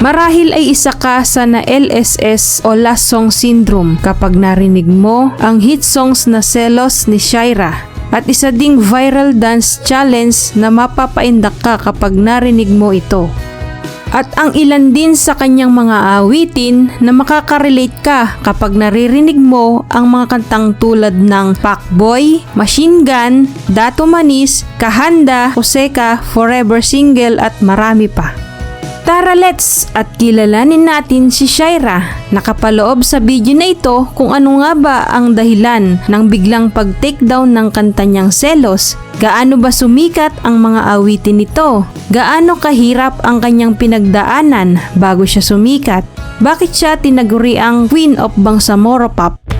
Marahil ay isa ka sa na LSS o Last Song Syndrome kapag narinig mo ang hit songs na Selos ni Shaira at isa ding viral dance challenge na mapapaindak ka kapag narinig mo ito. At ang ilan din sa kanyang mga awitin na makaka-relate ka kapag naririnig mo ang mga kantang tulad ng Pacboy, Machine Gun, Dato Manis, Kahanda, Oseka, Forever Single at marami pa. Tara let's at kilalanin natin si Shaira. Nakapaloob sa video na ito kung ano nga ba ang dahilan ng biglang pag-takedown ng kanta niyang Selos. Gaano ba sumikat ang mga awitin nito? Gaano kahirap ang kanyang pinagdaanan bago siya sumikat? Bakit siya tinaguri ang Queen of Bangsamoro Pop?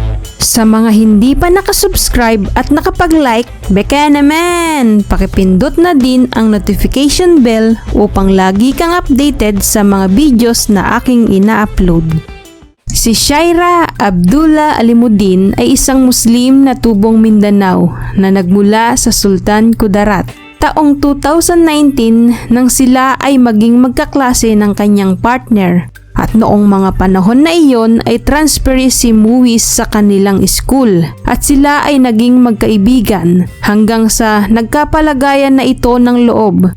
Sa mga hindi pa nakasubscribe at nakapag-like, beka naman! Pakipindot na din ang notification bell upang lagi kang updated sa mga videos na aking ina-upload. Si Shaira Abdullah Alimuddin ay isang Muslim na tubong Mindanao na nagmula sa Sultan Kudarat. Taong 2019 nang sila ay maging magkaklase ng kanyang partner at noong mga panahon na iyon ay transferi si sa kanilang school at sila ay naging magkaibigan hanggang sa nagkapalagayan na ito ng loob.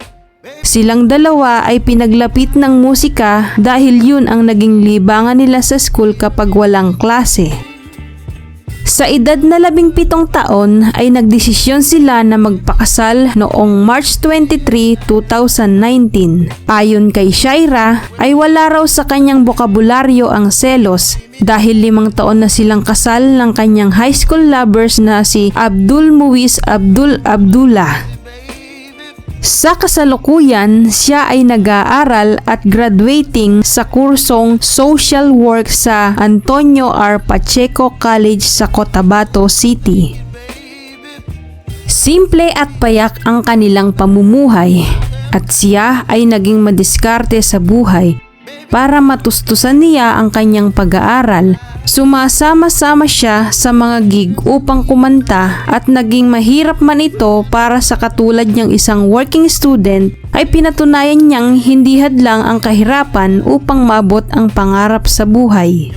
Silang dalawa ay pinaglapit ng musika dahil yun ang naging libangan nila sa school kapag walang klase. Sa edad na labing pitong taon ay nagdesisyon sila na magpakasal noong March 23, 2019. Ayon kay Shaira ay wala raw sa kanyang bokabularyo ang selos dahil limang taon na silang kasal ng kanyang high school lovers na si Abdul Muiz Abdul Abdullah. Sa kasalukuyan, siya ay nag-aaral at graduating sa kursong Social Work sa Antonio R. Pacheco College sa Cotabato City. Simple at payak ang kanilang pamumuhay at siya ay naging madiskarte sa buhay para matustusan niya ang kanyang pag-aaral Sumasama-sama siya sa mga gig upang kumanta at naging mahirap man ito para sa katulad niyang isang working student ay pinatunayan niyang hindi hadlang ang kahirapan upang maabot ang pangarap sa buhay.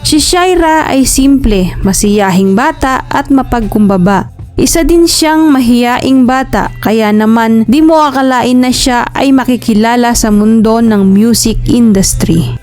Si Shaira ay simple, masiyahing bata at mapagkumbaba. Isa din siyang mahiyaing bata kaya naman di mo akalain na siya ay makikilala sa mundo ng music industry.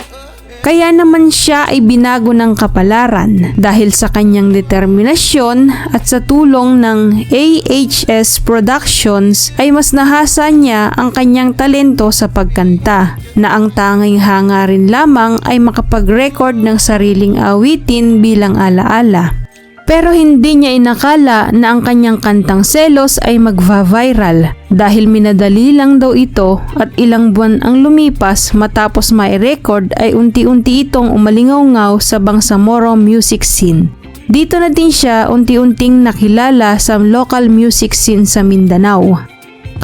Kaya naman siya ay binago ng kapalaran dahil sa kanyang determinasyon at sa tulong ng AHS Productions ay mas nahasa niya ang kanyang talento sa pagkanta na ang tanging hangarin lamang ay makapag-record ng sariling awitin bilang alaala. Pero hindi niya inakala na ang kanyang kantang selos ay magva-viral dahil minadali lang daw ito at ilang buwan ang lumipas matapos mai-record ay unti-unti itong umalingaw-ngaw sa Bangsamoro music scene. Dito na din siya unti-unting nakilala sa local music scene sa Mindanao.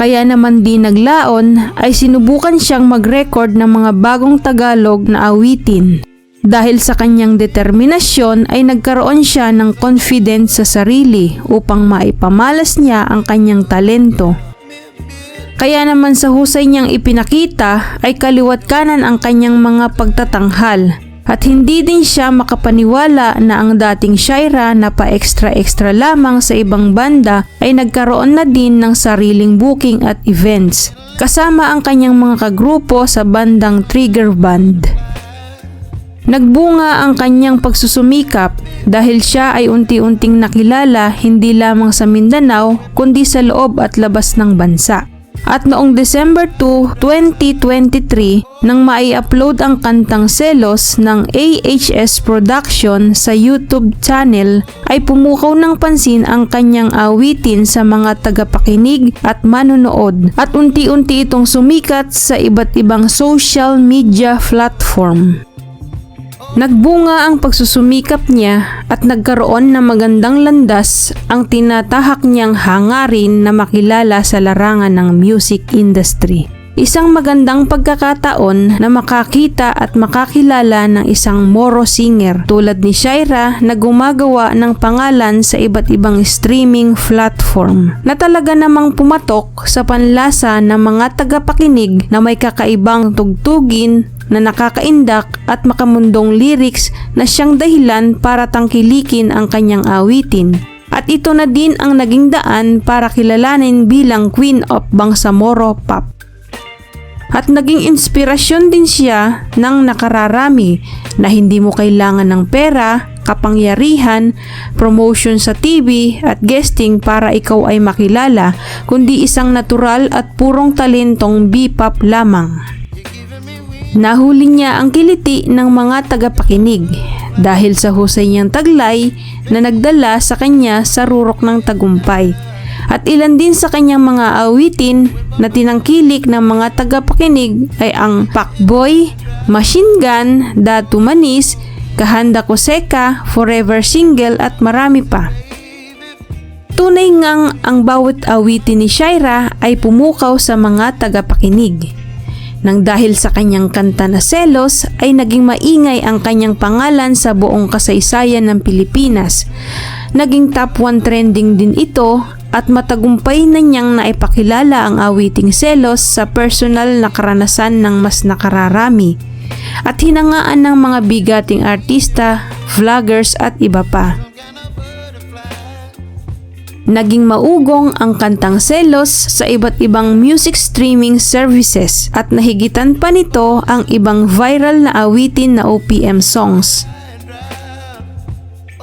Kaya naman di naglaon ay sinubukan siyang mag-record ng mga bagong Tagalog na awitin dahil sa kanyang determinasyon ay nagkaroon siya ng confidence sa sarili upang maipamalas niya ang kanyang talento. Kaya naman sa husay niyang ipinakita ay kaliwat kanan ang kanyang mga pagtatanghal at hindi din siya makapaniwala na ang dating Shaira na pa extra-extra lamang sa ibang banda ay nagkaroon na din ng sariling booking at events kasama ang kanyang mga kagrupo sa bandang Trigger Band. Nagbunga ang kanyang pagsusumikap dahil siya ay unti-unting nakilala hindi lamang sa Mindanao kundi sa loob at labas ng bansa. At noong December 2, 2023, nang mai-upload ang kantang Selos ng AHS Production sa YouTube channel, ay pumukaw ng pansin ang kanyang awitin sa mga tagapakinig at manunood at unti-unti itong sumikat sa iba't ibang social media platform. Nagbunga ang pagsusumikap niya at nagkaroon ng magandang landas ang tinatahak niyang hangarin na makilala sa larangan ng music industry. Isang magandang pagkakataon na makakita at makakilala ng isang moro singer tulad ni Shaira na gumagawa ng pangalan sa iba't ibang streaming platform na talaga namang pumatok sa panlasa ng mga tagapakinig na may kakaibang tugtugin na nakakaindak at makamundong lyrics na siyang dahilan para tangkilikin ang kanyang awitin. At ito na din ang naging daan para kilalanin bilang Queen of Bangsamoro Pop at naging inspirasyon din siya ng nakararami na hindi mo kailangan ng pera, kapangyarihan, promotion sa TV at guesting para ikaw ay makilala kundi isang natural at purong talentong B-pop lamang. Nahuli niya ang kiliti ng mga tagapakinig dahil sa husay niyang taglay na nagdala sa kanya sa rurok ng tagumpay at ilan din sa kanyang mga awitin na tinangkilik ng mga tagapakinig ay ang Pakboy, Machine Gun, Datu Manis, Kahanda Ko Seka, Forever Single at marami pa. Tunay ngang ang bawat awitin ni Shaira ay pumukaw sa mga tagapakinig. Nang dahil sa kanyang kanta na selos ay naging maingay ang kanyang pangalan sa buong kasaysayan ng Pilipinas. Naging top 1 trending din ito at matagumpay na niyang naipakilala ang awiting selos sa personal na karanasan ng mas nakararami at hinangaan ng mga bigating artista, vloggers at iba pa. Naging maugong ang kantang Selos sa iba't ibang music streaming services at nahigitan pa nito ang ibang viral na awitin na OPM songs.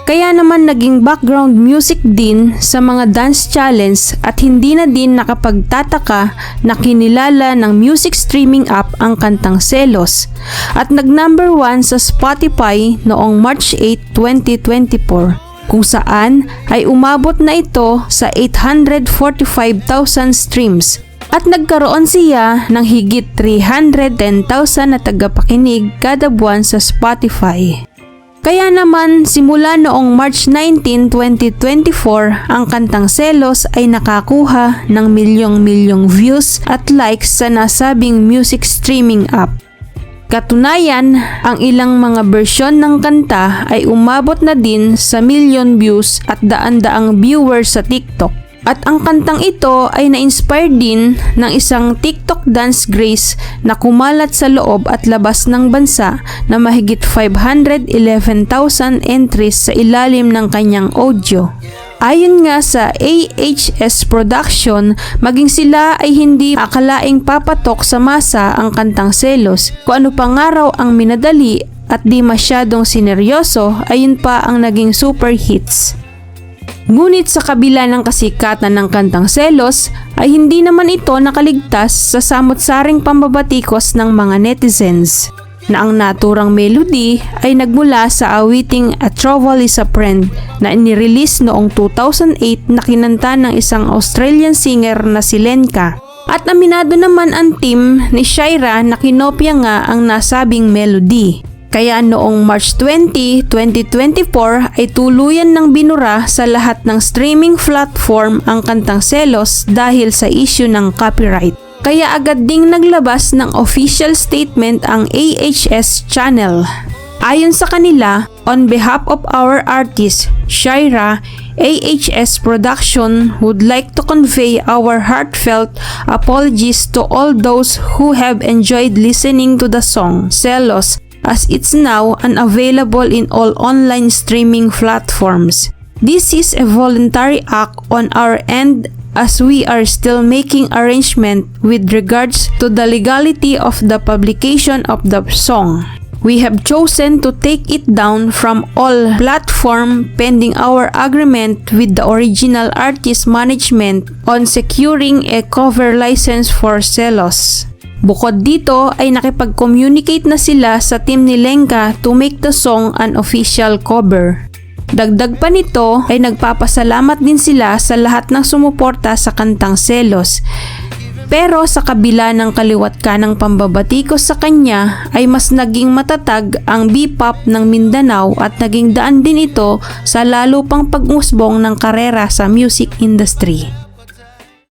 Kaya naman naging background music din sa mga dance challenge at hindi na din nakapagtataka na kinilala ng music streaming app ang kantang Selos at nag number 1 sa Spotify noong March 8, 2024 kung saan ay umabot na ito sa 845,000 streams at nagkaroon siya ng higit 310,000 na tagapakinig kada buwan sa Spotify. Kaya naman simula noong March 19, 2024, ang kantang Selos ay nakakuha ng milyong-milyong views at likes sa nasabing music streaming app. Katunayan, ang ilang mga bersyon ng kanta ay umabot na din sa million views at daan-daang viewers sa TikTok. At ang kantang ito ay na-inspire din ng isang TikTok dance grace na kumalat sa loob at labas ng bansa na mahigit 511,000 entries sa ilalim ng kanyang audio. Ayon nga sa AHS Production, maging sila ay hindi akalaing papatok sa masa ang kantang selos. Kung ano pa nga raw ang minadali at di masyadong sineryoso, ayun pa ang naging super hits. Ngunit sa kabila ng kasikatan ng kantang selos, ay hindi naman ito nakaligtas sa samot-saring pambabatikos ng mga netizens na ang naturang melody ay nagmula sa awiting A Trouble is a Friend na inirelease noong 2008 na kinanta ng isang Australian singer na si Lenka. At aminado naman ang team ni Shaira na kinopya nga ang nasabing melody. Kaya noong March 20, 2024 ay tuluyan ng binura sa lahat ng streaming platform ang kantang Selos dahil sa issue ng copyright. Kaya agad ding naglabas ng official statement ang AHS channel. Ayon sa kanila, on behalf of our artist, Shaira, AHS Production would like to convey our heartfelt apologies to all those who have enjoyed listening to the song Celos as it's now unavailable in all online streaming platforms. This is a voluntary act on our end as we are still making arrangement with regards to the legality of the publication of the song. We have chosen to take it down from all platform pending our agreement with the original artist management on securing a cover license for Celos. Bukod dito ay nakipag-communicate na sila sa team ni Lenka to make the song an official cover. Dagdag pa nito ay nagpapasalamat din sila sa lahat ng sumuporta sa kantang Selos. Pero sa kabila ng kaliwat ka ng pambabatikos sa kanya ay mas naging matatag ang B-pop ng Mindanao at naging daan din ito sa lalo pang pag-usbong ng karera sa music industry.